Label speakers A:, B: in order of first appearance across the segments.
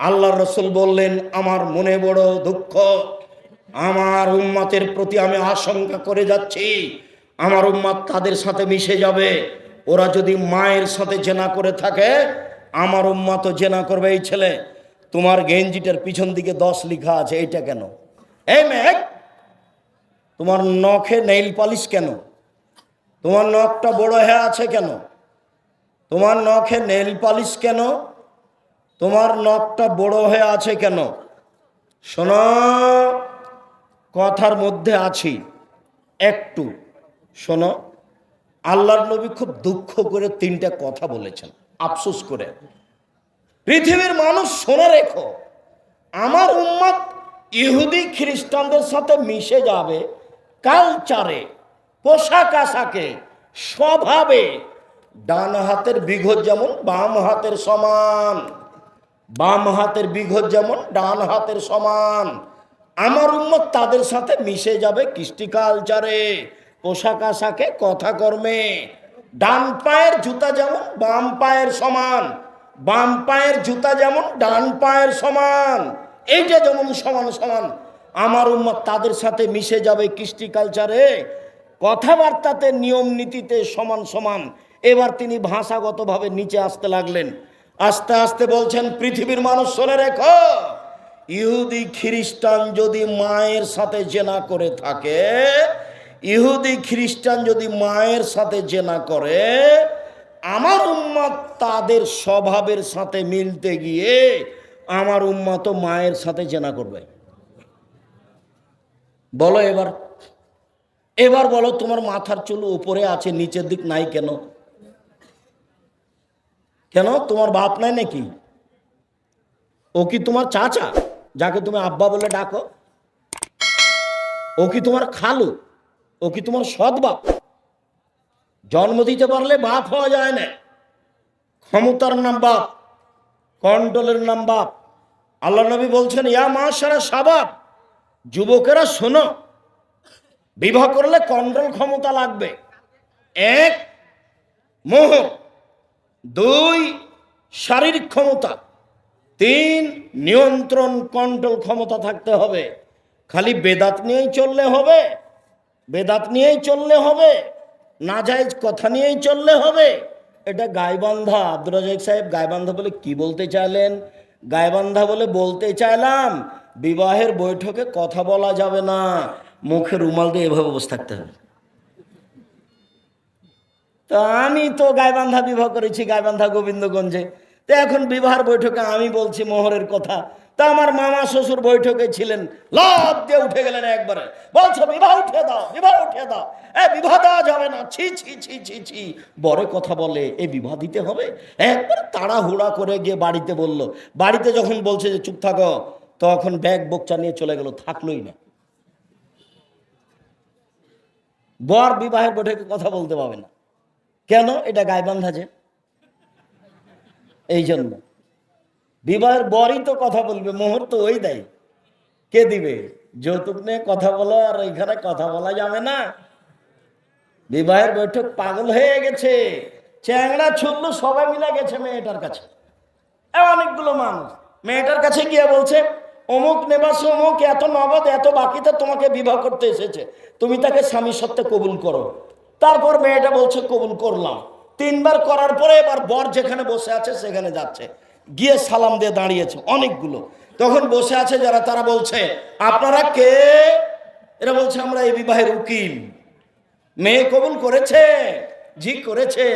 A: আল্লাহ রসুল বললেন, আমার মনে বড় দুঃখ। আমার উম্মাতের প্রতি আমি আশঙ্কা করে যাচ্ছি। আমার উম্মাত তাদের সাথে মিশে যাবে। ওরা যদি মায়ের সাথে জেনা করে থাকে, আমার উম্মাতও জেনা করবে এই ছেলে। তোমার গেঞ্জিটার পিছন দিকে দশ লিখা আছে, এইটা কেন? এই মেঘ তোমার নখে নেইল পালিশ কেন? তোমার নখটা বড় হয়ে আছে কেন? তোমার নখে নেইল পালিশ কেন? তোমার নখটা বড় হয়ে আছে কেন? শোনো, কথার মধ্যে আছি। একটু, শোনো, আল্লাহর নবী খুব দুঃখ করে তিনটা কথা বলেছেন, আফসোস করে। পৃথিবীর মানুষ শোনে রেখো, আমার উম্মত ইহুদি খ্রিস্টানদের সাথে মিশে যাবে, কালচারে, পোশাক আশাকে, স্বভাবে, ডান হাতের বিঘত যেমন, বাম হাতের সমান। বাম হাতের বিঘত যেমন, ডান হাতের সমান। আমার উম্মত তাদের সাথে মিশে যাবে কৃষ্টি কালচারে পোশাক আশাকে, কথা কর্মে। ডান পায়ের জুতা যেমন, বাম পায়ের সমান। বাম পায়ের জুতা যেমন, ডান পায়ের সমান। এইটা যেমন সমান সমান। আমার উম্মত তাদের সাথে মিশে যাবে কৃষ্টি কালচারে কথাবার্তাতে, নিয়ম নীতিতে সমান সমান। এবার তিনি ভাষাগতভাবে নিচে আসতে লাগলেন। আস্তে আস্তে বলছেন, পৃথিবীর মানুষ শোনে রেখো, ইহুদি খ্রিস্টান যদি মায়ের সাথে জেনা করে থাকে, ইহুদি খ্রিস্টান যদি মায়ের সাথে জেনা করে, আমার উম্মত তাদের স্বভাবের সাথে মিলতে গিয়ে আমার উম্মত মায়ের সাথে জেনা করবে। বলো এবার এবার বলো তোমার মাথার চুল উপরে আছে, নিচের দিক নাই কেন? কেন? তোমার বাপ নাই নাকি? ও কি তোমার চাচা? যাকে তুমি আব্বা বলে ডাকো? ও কি তোমার খালু? ও কি তোমার সৎ বাপ? জন্ম দিতে পারলে বাপ হওয়া যায় না। ক্ষমতার নাম বাপ কন্ট্রোলের নাম বাপ। আল্লাহ নবী বলছেন, ইয়া মা সারা সাবাব যুবকেরা শোনো, বিবাহ করলে কন্ট্রোল ক্ষমতা লাগবে। এক মোহ দুই, শারীরিক ক্ষমতা। তিন, নিয়ন্ত্রণ কন্ট্রোল ক্ষমতা থাকতে হবে। খালি বেদাত নিয়েই চললে হবে, বেদাত নিয়েই চললে হবে না নাজাইজ কথা নিয়েই চললে হবে। এটা গাইবান্ধা, আব্দুর রাজাক সাহেব গাইবান্ধা বলে কি বলতে চাইলেন? গাইবান্ধা বলে বলতে চাইলাম, বিবাহের বৈঠকে কথা বলা যাবে না মুখে রুমাল দিয়ে এভাবে বসে থাকতে হবে। তো আমি তো গাইবান্ধা বিবাহ করেছি গাইবান্ধা গোবিন্দগঞ্জে। তো এখন বিবাহের বৈঠকে আমি বলছি মোহরের কথা। তা আমার মামা শ্বশুর বৈঠকে ছিলেন লাভ দিয়ে উঠে গেলেন একবারে। বলছো, বিবাহ উঠে দাও, বিবাহ উঠে দাও। এ, বিবাহ দেওয়া যাবে না। ছি ছি ছি ছি ছি। বড় কথা বলে, এ, বিবাহ দিতে হবে? একবার তাড়াহুড়া করে গিয়ে বাড়িতে বলল। বাড়িতে যখন বলছে যে, চুপ থাকো, তখন ব্যাগ বোকচা নিয়ে চলে গেল, থাকলোই না। বর বিবাহের বৈঠকে কথা বলতে পাবে না। কেন? এটা গাইবান্ধা যে। এই জন্য। বিবাহের বরই তো কথা বলবে মোহর তো ওই দেয়। কে দিবে? যৌতুক নিয়ে কথা বলো, আর ওইখানে কথা বলা যাবে না। বিবাহের বৈঠক পাগল হয়ে গেছে। চ্যাংড়া ছুটলো সবাই মিলে গেছে মেয়েটার কাছে। অনেকগুলো মানুষ। মেয়েটার কাছে গিয়ে বলছে, অমুক নেবাস, অমুক এত নগদ, এত বাকিতে তোমাকে বিবাহ করতে এসেছে। তুমি তাকে স্বামী সত্ত্বে কবুল করো। তারপর মেয়েটা বলছে, কবুল করলাম। তিনবার করার পরে এবার বর যেখানে বসে আছে সেখানে যাচ্ছে। গিয়ে সালাম দিয়ে দাঁড়িয়েছে অনেকগুলো। তখন বসে আছে যারা, তারা বলছে, আপনারা কে? এরা বলছে, আমরা এই বিবাহের উকিল। মেয়ে কবুল করেছে, জি করেছে।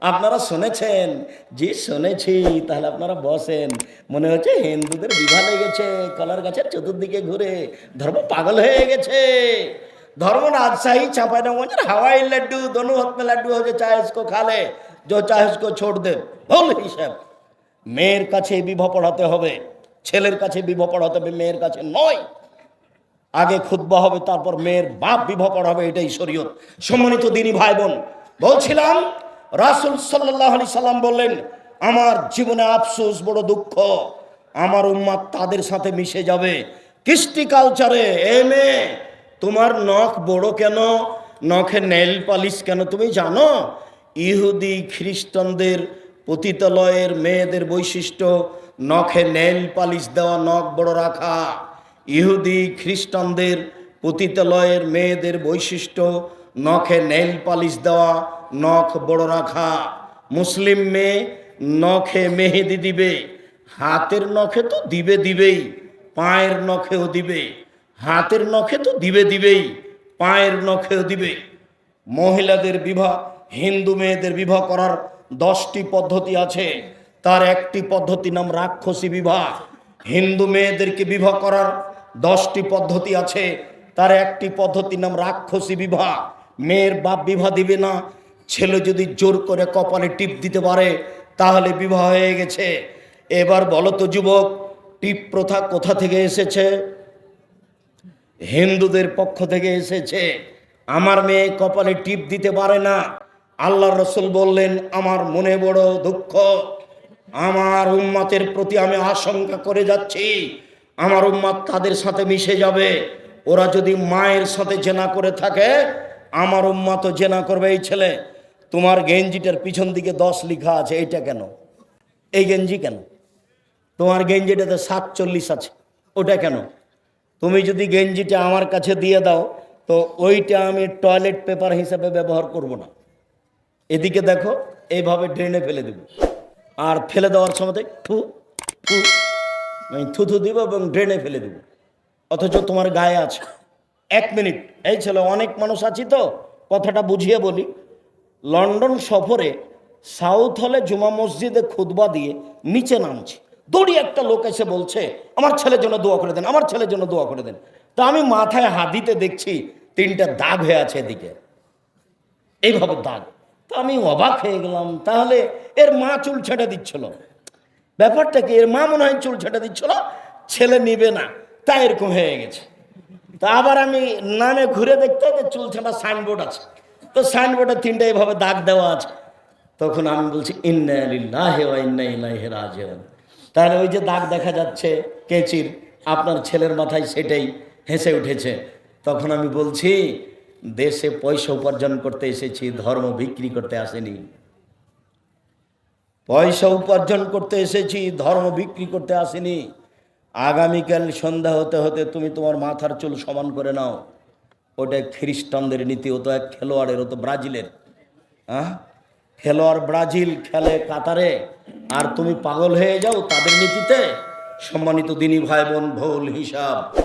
A: আপনারা শুনেছেন, জি শুনেছি, তাহলে আপনারা বসেন। মনে হচ্ছে হিন্দুদের বিবাহ লেগেছে, কলার গাছের চতুর্দিকে ঘুরে ধর্ম পাগল হয়ে গেছে। धर्म राजशाही छापा ना हवाई लड्डू दोनों हाथ में लड्डू हो जो चाहे उसको खा ले जो चाहे उसको छोड़ दे ভুল হিসাব মেয়ের কাছে বিবাহ পড়াতে হবে ছেলের কাছে বিবাহ পড়াতে হবে মেয়ের কাছে নয় আগে খুতবা হবে তারপর মেয়ের বাপ বিবাহ পড়াবে এটাই শরীয়ত সম্মানিত দিনী ভাই বোন বলছিলাম রাসুল সাল্লাহ আলি সাল্লাম বললেন আমার জীবনে আফসোস বড় দুঃখ আমার উম্মাদ তাদের সাথে মিশে যাবে কৃষ্টি কালচারে এ মেয়ে তোমার নখ বড় কেন? নখে নেল পালিশ কেন? তুমি জানো? ইহুদি খ্রিস্টানদের পতিতালয়ের মেয়েদের বৈশিষ্ট্য, নখে নেল পালিশ দেওয়া নখ বড় রাখা। ইহুদি খ্রিস্টানদের পতিতালয়ের মেয়েদের বৈশিষ্ট্য, নখে নেল পালিশ দেওয়া নখ বড় রাখা। মুসলিম মেয়ে নখে মেহেদি দিবে, হাতের নখে তো দিবে দিবেই, পায়ের নখেও দিবে। হাতের নখে তো দিবে দিবেই, পায়ের নখেও দিবে। মহিলাদের বিবাহ, হিন্দু মেয়েদের বিবাহ করার দশটি পদ্ধতি আছে। তার একটি পদ্ধতি নাম রাক্ষসী বিবাহ। হিন্দু মেয়েদেরকে বিবাহ করার দশটি পদ্ধতি আছে। তার একটি পদ্ধতির নাম রাক্ষসী বিবাহ। মেয়ের বাপ বিবাহ দিবে না। ছেলে যদি জোর করে কপালে টিপ দিতে পারে, তাহলে বিবাহ হয়ে গেছে। এবার বলো তো যুবক, টিপ প্রথা কোথা থেকে এসেছে? হিন্দুদের পক্ষ থেকে এসেছে। আমার মেয়ে কপালে টিপ দিতে পারে না। আল্লাহ রসুল বললেন, আমার মনে বড় দুঃখ। আমার উম্মাতের প্রতি আমি আশঙ্কা করে যাচ্ছি। আমার উম্মাত তাদের সাথে মিশে যাবে। ওরা যদি মায়ের সাথে জেনা করে থাকে, আমার উম্মা তো জেনা করবে এই ছেলে। তোমার গেঞ্জিটার পিছন দিকে দশ লিখা আছে, এইটা কেন? এই গেঞ্জি কেন? তোমার গেঞ্জিটাতে সাতচল্লিশ আছে, ওটা কেন? তুমি যদি গেঞ্জিটা আমার কাছে দিয়ে দাও, তো ওইটা আমি টয়লেট পেপার হিসেবে ব্যবহার করব না। এদিকে দেখো, এইভাবে ড্রেনে ফেলে দেব। আর ফেলে দেওয়ার সময় থু থু, আমি থুথু দিব এবং ড্রেনে ফেলে দেব। অথচ তোমার গায়ে আছে। এক মিনিট, এই ছেলে, অনেক মানুষ আছি তো, কথাটা বুঝিয়ে বলি। লন্ডন সফরে সাউথ হলে জুমা মসজিদে খুতবা দিয়ে নিচে নামছি। দড়ি একটা লোক এসে বলছে, আমার ছেলের জন্য দোয়া করে দেন, আমার ছেলের জন্য দোয়া করে দেন। তা আমি মাথায় হাত দিতে দেখছি তিনটা দাগ হয়ে আছে এদিকে। এইভাবে দাগ। তা আমি অবাক হয়ে গেলাম, তাহলে এর মা চুল ছেটে দিচ্ছিল। ব্যাপারটা কি, এর মা মনে হয় চুল ছেটে দিচ্ছিল? ছেলে নিবে না তাই এরকম হয়ে গেছে। তা আবার আমি নামে ঘুরে দেখতে যে চুল ছাটা সাইনবোর্ড আছে। তো সাইনবোর্ডে তিনটা এইভাবে দাগ দেওয়া আছে। তখন আমি বলছি, ইন্না ইন্না রাজিউন। তাহলে ওই যে দাগ দেখা যাচ্ছে, কেচির, আপনার ছেলের মাথায় সেটাই হেসে উঠেছে। তখন আমি বলছি, দেশে পয়সা উপার্জন করতে এসেছি, ধর্ম বিক্রি করতে আসেনি। পয়সা উপার্জন করতে এসেছি, ধর্ম বিক্রি করতে আসেনি। আগামীকাল সন্ধ্যা হতে হতে তুমি তোমার মাথার চুল সমান করে নাও। ওটা খ্রিস্টানদের নীতি, ও তো এক খেলোয়াড়ের, ও তো ব্রাজিলের। হ্যাঁ খেলোয়াড় ব্রাজিল খেলে কাতারে। আর তুমি পাগল হয়ে যাও তাদের নীতিতে। সম্মানিত দিনী ভাই বোন, ভুল হিসাব।